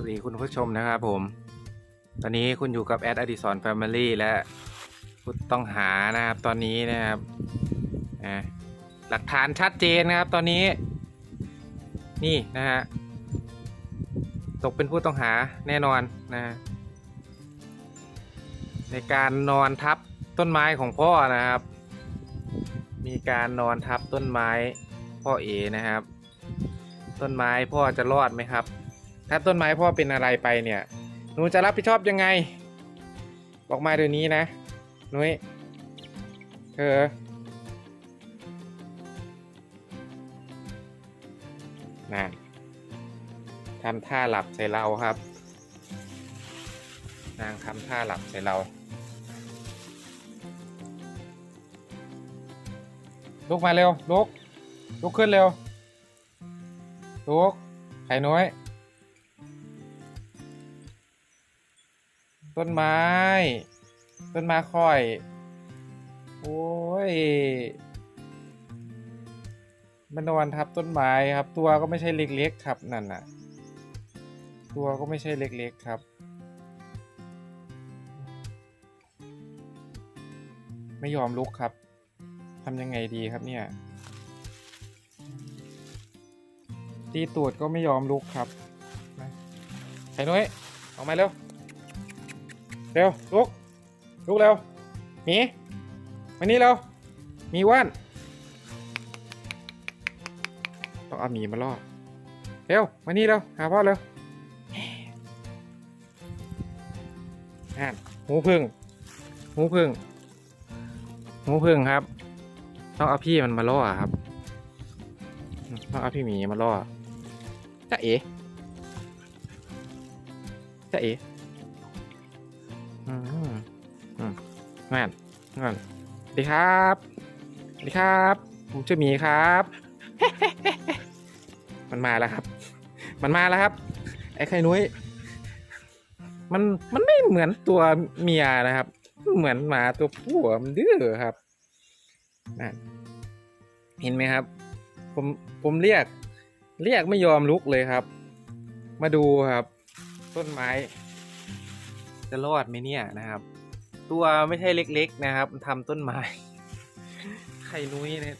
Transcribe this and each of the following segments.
วัสดีคุณผู้ชมนะครับผม ตอนนี้คุณอยู่กับแอดอดิสรแฟมิลี่และผู้ต้องหานะครับตอนนี้นะครับหลักฐานชัดเจนนะครับตอนนี้ นี่นะฮะตกเป็นผู้ต้องหาแน่นอนนะฮะในการนอนทับต้นไม้ของพ่อนะครับ มีการนอนทับต้นไม้พ่อเอนะครับ ต้นไม้พ่อจะรอดไหมครับ ถ้าต้นไม้พ่อเป็นอะไรไปเนี่ยหนูจะรับผิดชอบยังไง บอกมาเดี๋ยวนี้นะนุ้ยเธอนั่นทำท่าหลับใส่เราครับ นางทำท่าหลับใส่เราลุกมาเร็วลุกลุกขึ้นเร็วลุกไข่น้อย ต้นไม้ ต้นไม้ค่อย โอ้ยมันนอนทับต้นไม้ครับ ตัวก็ไม่ใช่เล็กๆครับนั่นน่ะ ตัวก็ไม่ใช่เล็กๆครับ ไม่ยอมลุกครับทำยังไงดีครับเนี่ยตีตูดก็ไม่ยอมลุกครับไข่นุ้ยออกมาเร็ว เร็วลุกลุกเร็วหมีมานี่เร็วหมีว่านต้องเอาหมีมาล่อเร็วมานี่เร็วหาพ่อเร็วอ่นหูพึ่งหูพึ่งหูพึ่งครับ ต้องเอาพี่มันมาล่อครับต้องเอาพี่หมีมาล่อจะเอ๋จะเอ๋ อืมอืมงั้นงั้นสวัสดีครับสวัสดีครับ ผมชื่อหมีครับ มันมาแล้วครับ มันมาแล้วครับ ไอ้ไข่นุ้ย มัน มันไม่เหมือนตัวเมียนะครับ เหมือนหมาตัวผู้มันดื้อครับนั่นเห็นไหมครับ ผม ผมเรียก เรียกไม่ยอมลุกเลยครับ มาดูครับ ต้นไม้ จะรอดไหมเนี่ยนะครับ ตัวไม่ใช่เล็กๆนะครับทำต้นไม้ไข่นุ้ยเนี่ย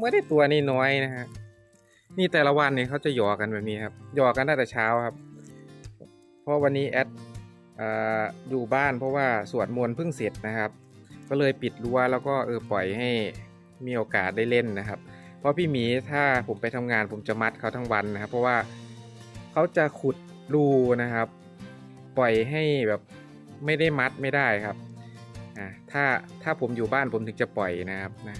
ไม่ได้ตัวนี่น้อยนะฮะนี่แต่ละวันเนี่ยเขาจะหยอกกันแบบนี้ครับหยอกกันตั้งแต่เช้าครับ เพราะวันนี้แอดออยู่บ้านเพราะว่าสวดมนต์เพิ่งเสร็จนะครับ ก็เลยปิดรั้วแล้วก็เออปล่อยให้มีโอกาสได้เล่นนะครับ เพราะพี่หมีถ้าผมไปทำงานผมจะมัดเขาทั้งวันนะครับ เพราะว่าเขาจะขุดรูนะครับ ปล่อยให้แบบไม่ได้มัดไม่ได้ครับอ่าถ้าถ้าผมอยู่บ้านผมถึงจะปล่อยนะครับนะ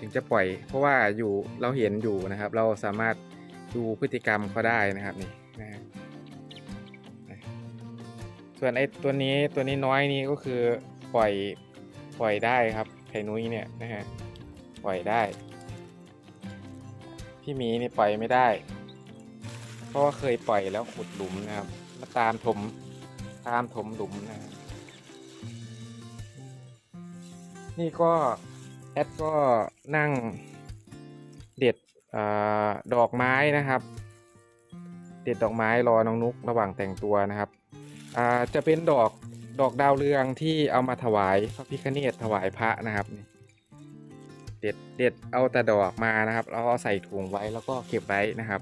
ถึงจะปล่อย เพราะว่าอยู่เราเห็นอยู่นะครับ เราสามารถดูพฤติกรรมเขาได้นะครับนี่นะฮะส่วนไอ้ตัวนี้ตัวนี้น้อยนี่ก็คือปล่อยปล่อยได้ครับไข่นุ้ยเนี่ยนะฮะปล่อยได้พี่หมีนี่ปล่อยไม่ได้ เพราะว่าเคยปล่อยแล้วขุดหลุมนะครับมาตามถม ตามถมหลุมนะครับนี่ก็แอดก็นั่งเด็ดอดอกไม้นะครับ เด็ดดอกไม้รอน้องนุกระหว่างแต่งตัวนะครับจะเป็นดอกดอกดาวเรืองที่เอามาถวายพระพิฆเนศถวายพระนะครับนี่เด็ดเด็ดเอาแต่ดอกมานะครับแล้วเอาใส่ถุงไว้แล้วก็เก็บไว้นะครับ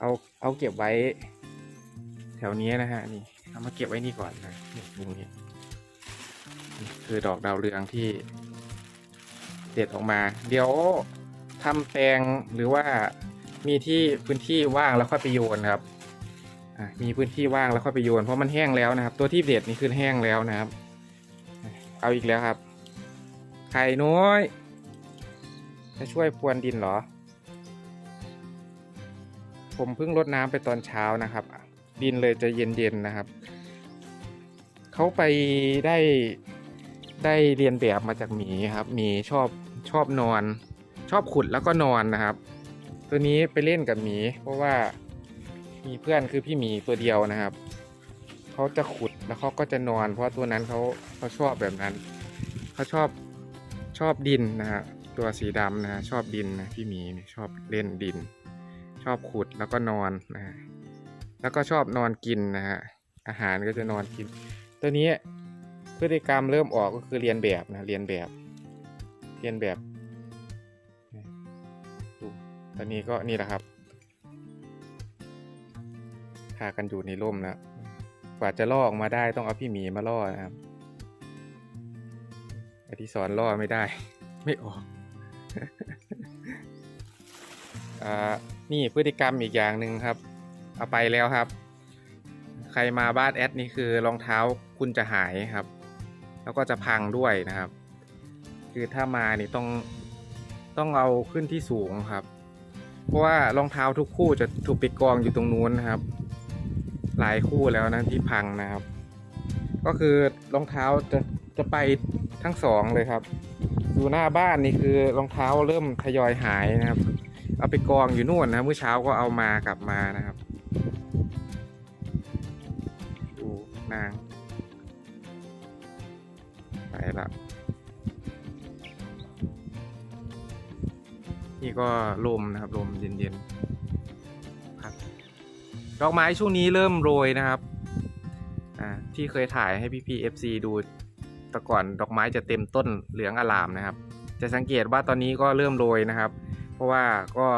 เอาเอาเก็บไว้ แถวนี้นะฮะนี่ เอามาเก็บไว้นี่ก่อนนะนี่ตรงนี้นี่คือดอกดาวเรืองที่เด็ดออกมา เดี๋ยวทำแปลงหรือว่ามีที่พื้นที่ว่างแล้วค่อยไปโยนครับมีพื้นที่ว่างแล้วค่อยไปโยน เพราะมันแห้งแล้วนะครับ ตัวที่เด็ดนี่คือแห้งแล้วนะครับ เอาอีกแล้วครับ ไข่น้อย จะช่วยพรวนดินเหรอ ผมเพิ่งรดน้ำไปตอนเช้านะครับ ดินเลยจะเย็นๆนะครับ เขาไปได้ได้เรียนแบบมาจากหมีครับหมีชอบชอบนอน ชอบขุดแล้วก็นอนนะครับ ตัวนี้ไปเล่นกับหมี เพราะว่ามีเพื่อนคือพี่หมีตัวเดียวนะครับเขาจะขุดแล้วเขาก็จะนอน เพราะตัวนั้นเขาเขาชอบแบบนั้นเขาชอบชอบดินนะฮะตัวสีดำนะชอบดินนะพี่หมีชอบเล่นดิน ชอบขุดแล้วก็นอนนะฮะแล้วก็ชอบนอนกินนะฮะอาหารก็จะนอนกิน ตัวนี้พฤติกรรมเริ่มออกก็คือเรียนแบบนะเรียนแบบ เรียนแบบดูตอนนี้ก็นี่แหละครับพากันอยู่ในร่มแล้วกว่าจะล่อออกมาได้ต้องเอาพี่หมีมาล่อนะครับอธิสอนล่อไม่ได้ ไม่ออกอ่านี่พฤติกรรมอีกอย่างหนึ่งครับ เอาไปแล้วครับ ใครมาบ้านแอดนี่คือรองเท้าคุณจะหายครับ แล้วก็จะพังด้วยนะครับ คือถ้ามานี่ต้องต้องเอาขึ้นที่สูงครับ เพราะว่ารองเท้าทุกคู่จะถูกไปกองอยู่ตรงนู้นนะครับ หลายคู่แล้วนะที่พังนะครับ ก็คือรองเท้าจะจะไปทั้งสองเลยครับอยู่หน้าบ้านนี่คือรองเท้าเริ่มทยอยหายนะครับ เอาไปกองอยู่นู่นนะเมื่อเช้าก็เอามากลับมานะครับ นาง ไปละนี่ก็ลมนะครับลมเย็นๆครับดอกไม้ช่วงนี้เริ่มโรยนะครับอ่าที่เคยถ่ายให้พี่พีเอฟซีดูแต่ก่อนดอกไม้จะเต็มต้นเหลืองอลามนะครับ จะสังเกตว่าตอนนี้ก็เริ่มโรยนะครับ เพราะว่าก็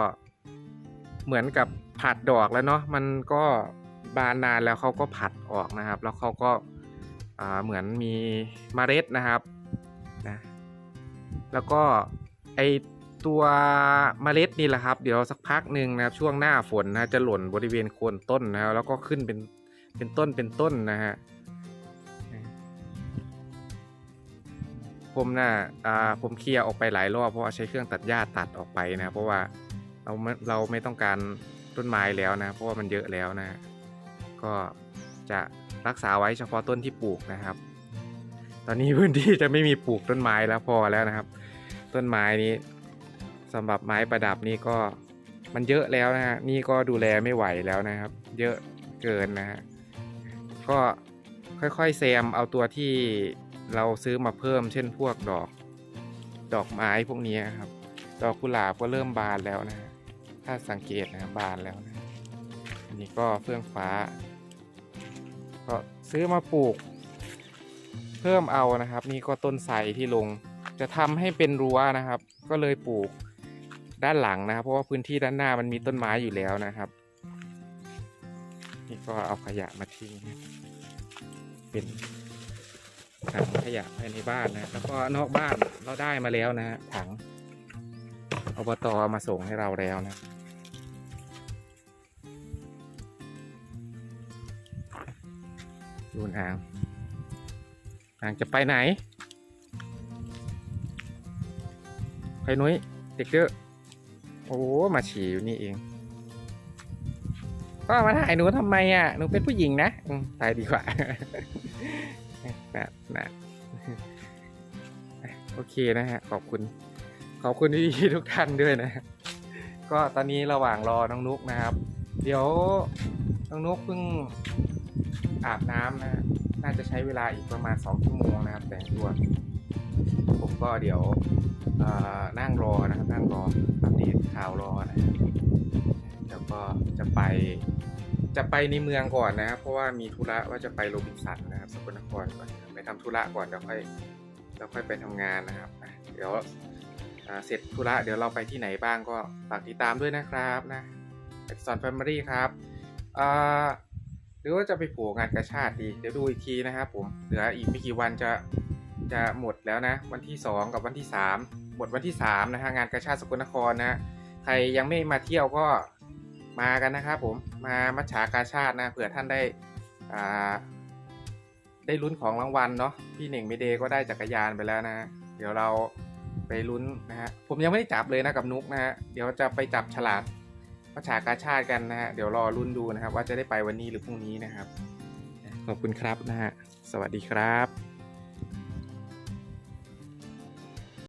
เหมือนกับผัดดอกแล้วเนาะมันก็ บานนานแล้วเขาก็ผัดออกนะครับ แล้วเขาก็เหมือนมีเมล็ดนะครับนะแล้วก็ไอตัวเมล็ดนี่แหละครับ เดี๋ยวสักพักหนึ่งนะครับช่วงหน้าฝนนะจะหล่นบริเวณโคนต้นนะครับแล้วก็ขึ้นเป็นเป็นต้นเป็นต้นนะฮะผมนะ่ะอ่าผมเคลียร์ออกไปหลายรอบเพราะว่าใช้เครื่องตัดหญ้าตัดออกไปนะ เพราะว่าเราเราไม่ต้องการต้นไม้แล้วนะ เพราะว่ามันเยอะแล้วนะ ก็จะรักษาไว้เฉพาะต้นที่ปลูกนะครับ ตอนนี้พื้นที่จะไม่มีปลูกต้นไม้แล้วพอแล้วนะครับ ต้นไม้นี้สำหรับไม้ประดับนี่ก็มันเยอะแล้วนะฮะนี่ก็ดูแลไม่ไหวแล้วนะครับ เยอะเกินนะฮะก็ค่อยๆแซมเอาตัวที่เราซื้อมาเพิ่ม เช่นพวกดอก ดอกไม้พวกนี้ครับ ดอกกุหลาบก็เริ่มบานแล้วนะฮะถ้าสังเกตนะครับบานแล้วนะอันนี้ก็เฟื่องฟ้า ก็ซื้อมาปลูก เพิ่มเอานะครับ นี่ก็ต้นไทรที่ลง จะทำให้เป็นรั้วนะครับ ก็เลยปลูกด้านหลังนะครับ เพราะว่าพื้นที่ด้านหน้ามันมีต้นไม้อยู่แล้วนะครับ นี่ก็เอาขยะมาทิ้งเป็นถังขยะภายในบ้านนะแล้วก็นอกบ้านเราได้มาแล้วนะฮะถังอบตเอามาส่งให้เราแล้วนะ ดูนอ่าง อ่างจะไปไหน ใครนุ้ย เด็กเยอะ โอ้มาฉี่อยู่นี่เองก็มาถ่ายหนูทำไมอะ หนูเป็นผู้หญิงนะตายดีกว่านะนะโอเคนะฮะ ขอบคุณ ขอบคุณที่ทุกท่านด้วยนะ ก็ตอนนี้ระหว่างรอน้องนุกนะครับ เดี๋ยวน้องนุกเพิ่ง อาบน้ำนะน่าจะใช้เวลาอีกประมาณ 2 ชั่วโมงนะครับ แต่งตัว ผมก็เดี๋ยวนั่งรอนะครับ นั่งรออัปเดตข่าวรอนะฮะแล้วก็จะไปจะไปในเมืองก่อนนะครับ เพราะว่ามีธุระว่าจะไปโรบินสันนะครับสกลนครก่อนไปทำธุระก่อนเดี๋ยวค่อยแล้วค่อยไปทำงานนะครับ เดี๋ยวเสร็จธุระเดี๋ยวเราไปที่ไหนบ้างก็ฝากติดตามด้วยนะครับนะสอนแฟมิลี่ครับอ่า หรือว่าจะไปโผล่งานกระชาติดี เดี๋ยวดูอีกทีนะครับผม เหลืออีกไม่กี่วันจะจะหมดแล้วนะ วันที่ 2 กับวันที่ 3 หมดวันที่3นะฮะงานกระชาติสกลนครนะใครยังไม่มาเที่ยวก็มากันนะครับผมมามัชฉากาชาตินะเผื่อท่านได้อ่าได้ลุ้นของรางวัลเนาะพี่เหน่งเมเดย์ก็ได้จักรยานไปแล้วนะฮะเดี๋ยวเราไปลุ้นนะฮะผมยังไม่ได้จับเลยนะกับนุกนะฮะเดี๋ยวจะไปจับฉลา ประชากาชาติกันนะฮะเดี๋ยวรอรุ่นดูนะครับ ว่าจะได้ไปวันนี้หรือพรุ่งนี้นะครับ ขอบคุณครับนะฮะสวัสดีครับ